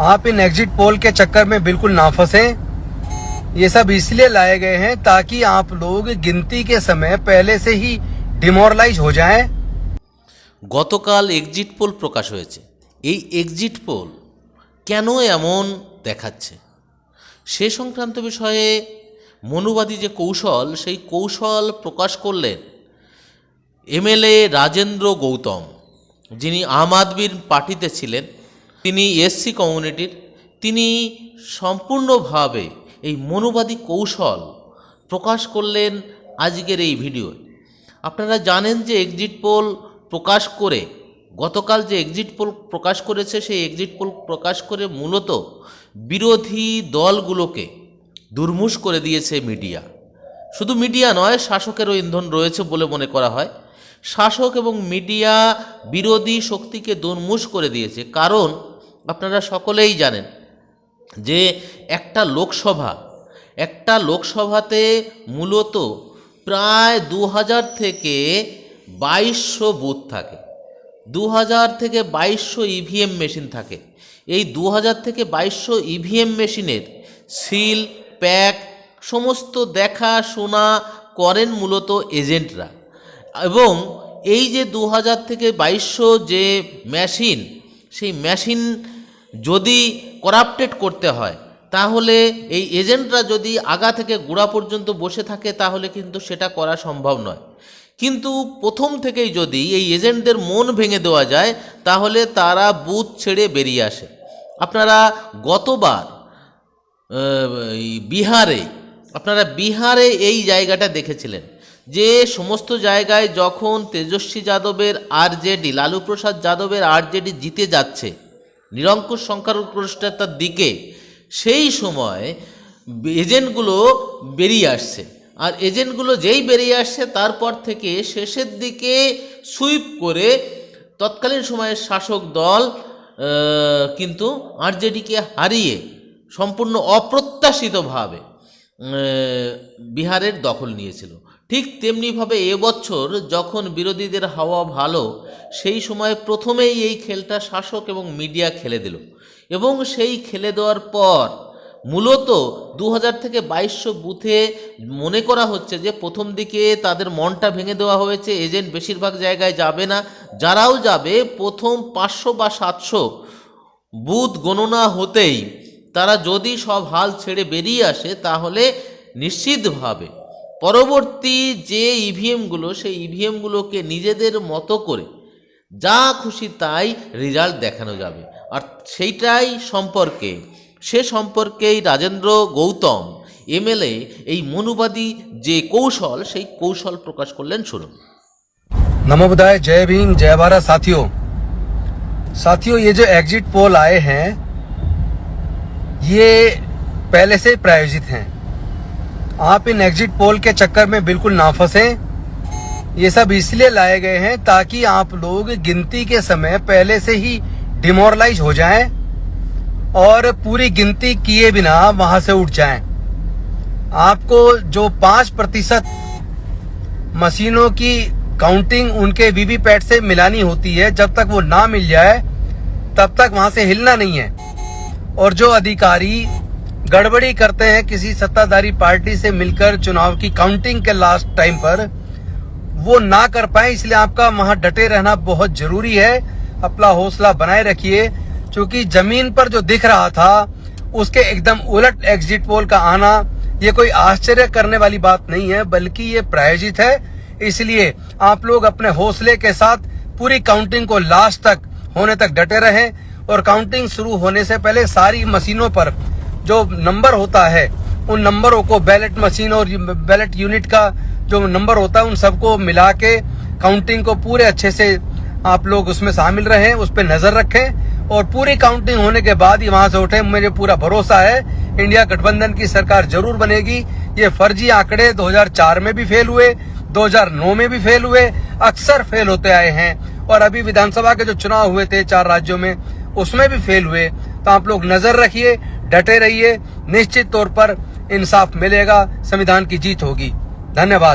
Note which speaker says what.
Speaker 1: आप इन exit poll के चक्कर में बिल्कुल ना फंसे ये सब इसलिए लाए गए हैं ताकि आप लोग गिनती के समय पहले से ही डिमोरलाइज हो जाएं
Speaker 2: গতকাল এক্সিট পোল প্রকাশ হয়েছে এই এক্সিট পোল কেন এমন দেখাচ্ছে সে সংক্রান্ত বিষয়ে মনুবাদী যে কৌশল সেই কৌশল প্রকাশ করলেন এমএলএ রাজেন্দ্র গৌতম যিনি আম আদমির পার্টিতে ছিলেন তিনি এসসি কমিউনিটির, তিনি সম্পূর্ণভাবে এই মনুবাদী কৌশল প্রকাশ করলেন আজকের এই ভিডিও আপনারা জানেন যে এক্সিট পোল প্রকাশ করে, গতকাল যে এক্সিট পোল প্রকাশ করেছে, সেই এক্সিট পোল প্রকাশ করে মূলত বিরোধী দলগুলোকে দুর্মুষ করে দিয়েছে মিডিয়া। শুধু মিডিয়া নয়, শাসকেরও ইন্ধন রয়েছে বলে মনে করা হয়। শাসক এবং মিডিয়া বিরোধী শক্তিকে দুর্মুষ করে দিয়েছে। কারণ আপনারা সকলেই জানেন যে একটা লোকসভা, একটা লোকসভাতে মূলত প্রায় দু হাজার থেকে বাইশশো বুথ থাকে। দু হাজার থেকে বাইশশো ইভিএম মেশিন থাকে। এই দু হাজার থেকে বাইশশো ইভিএম মেশিনের সিল, প্যাক, সমস্ত দেখা শোনা করেন মূলত এজেন্টরা। এবং এই যে দু হাজার থেকে বাইশশো যে মেশিন, সেই মেশিন যদি করাপ্টেড করতে হয়, তাহলে এই এজেন্টরা যদি আগা থেকে গোড়া পর্যন্ত বসে থাকে, তাহলে কিন্তু সেটা করা সম্ভব নয়। কিন্তু প্রথম থেকেই যদি এই এজেন্টদের মন ভেঙে দেওয়া যায়, তাহলে তারা বুথ ছেড়ে বেরিয়ে আসে। আপনারা গতবার বিহারে, আপনারা বিহারে এই জায়গাটা দেখেছিলেন, যে সমস্ত জায়গায় যখন তেজস্বী যাদবের আরজেডি, লালু প্রসাদ যাদবের আরজেডি জিতে যাচ্ছে নিরঙ্কুশ সংখ্যার সংখ্যাগরিষ্ঠতার দিকে, সেই সময় এজেন্টগুলো বেরিয়ে আসছে। আর এজেন্টগুলো যেই বেরিয়ে আসছে, তারপর থেকে শেষের দিকে সুইপ করে তৎকালীন সময়ের শাসক দল কিন্তু আরজেডিকে হারিয়ে সম্পূর্ণ অপ্রত্যাশিতভাবে বিহারের দখল নিয়েছিল। ঠিক তেমনিভাবে এবছর যখন বিরোধীদের হাওয়া ভালো, সেই সময় প্রথমেই এই খেলটা শাসক এবং মিডিয়া খেলে দিল। এবং সেই খেলে দেওয়ার পর মূলত দু হাজার থেকে বাইশশো বুথে মনে করা হচ্ছে যে, প্রথম দিকে তাদের মনটা ভেঙে দেওয়া হয়েছে, এজেন্ট বেশিরভাগ জায়গায় যাবে না। যারাও যাবে, প্রথম পাঁচশো বা সাতশো বুথ গণনা হতেই তারা যদি সব হাল ছেড়ে বেরিয়ে আসে তাহলে নিশ্চিতভাবে পরবর্তী যে ইভিএমগুলো সেই ইভিএমগুলোকে নিজেদের মতো করে যা খুশি তাই রেজাল্ট দেখানো যাবে আর সেইটাই সম্পর্কে সে সম্পর্কেই রাজেন্দ্র গৌতম এমএলএ এই মনুবাদী যে কৌশল সেই কৌশল প্রকাশ করলেন শুনুন
Speaker 1: नमो बुधाय जय भीम जय भारत साथियों साथियों ये जो एग्जिट पोल आए हैं ये पहले से प्रायोजित हैं। आप इन एग्जिट पोल के चक्कर में बिल्कुल ना फंसे। ये सब इसलिए लाए गए हैं ताकि आप लोग गिनती के समय पहले से ही डिमोरलाइज हो जाएँ और पूरी गिनती किए बिना वहाँ से उठ जाएँ। आपको जो पाँच प्रतिशत मशीनों की काउंटिंग उनके वीवीपैट से मिलानी होती है, जब तक वो ना मिल जाए, तब तक वहाँ से हिलना नहीं है। और जो अधिकारी गड़बड़ी करते हैं किसी सत्ताधारी पार्टी से मिलकर चुनाव की काउंटिंग के लास्ट टाइम पर, वो ना कर पाए, इसलिए आपका वहाँ डटे रहना बहुत ज़रूरी है। अपना हौसला बनाए रखिए, क्योंकि ज़मीन पर जो दिख रहा था, उसके एकदम उलट एग्जिट पोल का आना, ये कोई आश्चर्य करने वाली बात नहीं है, बल्कि ये प्रायोजित है। इसलिए आप लोग अपने हौसले के साथ पूरी काउंटिंग को लास्ट तक, होने तक डटे रहें। और काउंटिंग शुरू होने से पहले सारी मशीनों पर जो नंबर होता है, उन नंबरों को बैलेट मशीन और बैलेट यूनिट का जो नंबर होता है, उन सबको मिला के काउंटिंग को पूरे अच्छे से आप लोग उसमें शामिल रहें, उस पर नज़र रखें और पूरी काउंटिंग होने के बाद ही वहाँ से उठे। मुझे पूरा भरोसा है इंडिया गठबंधन की सरकार ज़रूर बनेगी। ये फर्जी आंकड़े 2004 में भी फेल हुए 2009 में भी फेल हुए, अक्सर फेल होते आए हैं। और अभी विधानसभा के जो चुनाव हुए थे चार राज्यों में उसमें भी फेल हुए। तो आप लोग नज़र रखिए, डटे रहिए। निश्चित तौर पर इंसाफ मिलेगा, संविधान की जीत होगी। धन्यवाद।